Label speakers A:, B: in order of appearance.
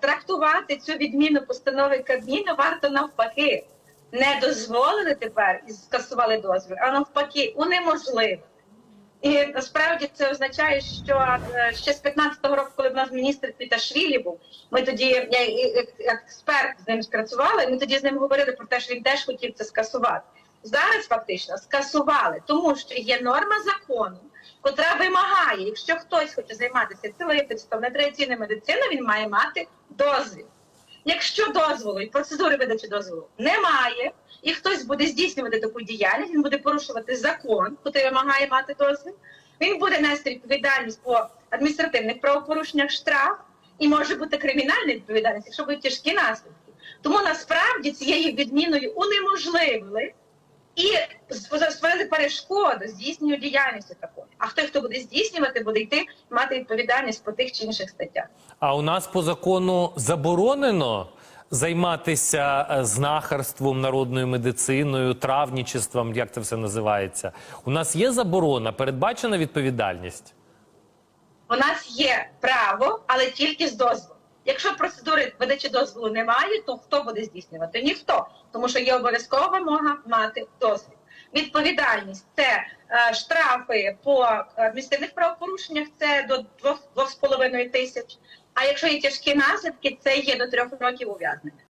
A: трактувати цю відміну постанови Кабміну варто навпаки. Не дозволили тепер і скасували дозвіл, а навпаки, унеможливили. І насправді це означає, що е, ще з 15-го року, коли в нас міністр Піташвілі був, ми тоді я як експерт з ним працювали, ми тоді з ним говорили про те, що він теж хотів це скасувати. Зараз фактично скасували, тому що є норма закону, котра вимагає, якщо хтось хоче займатися цілительством, нетрадиційною медициною, він має мати дозвіл. Якщо дозволу і процедури видачі дозволу немає, і хтось буде здійснювати таку діяльність, він буде порушувати закон, який вимагає мати дозвіл. Він буде нести відповідальність по адміністративних правопорушеннях штраф і може бути кримінальна відповідальність, якщо будуть тяжкі наслідки. Тому насправді цією відміною унеможливили і перешкоду здійсненню діяльності такої. А хто хто буде здійснювати, буде йти мати відповідальність по тих чи інших статтях.
B: А у нас по закону заборонено займатися е, знахарством, народною медициною, травнічеством, як це все називається. У нас є заборона, передбачена відповідальність.
A: У нас є право, але тільки з дозволу. Якщо процедури видачі дозволу немає, то хто буде здійснювати? Ніхто, тому що є обов'язкова вимога мати дозвіл. Відповідальність це е, штрафи по адміністративних правопорушеннях, це до 2,5 тисяч. А якщо є тяжкі наслідки, це є до трьох років ув'язнення.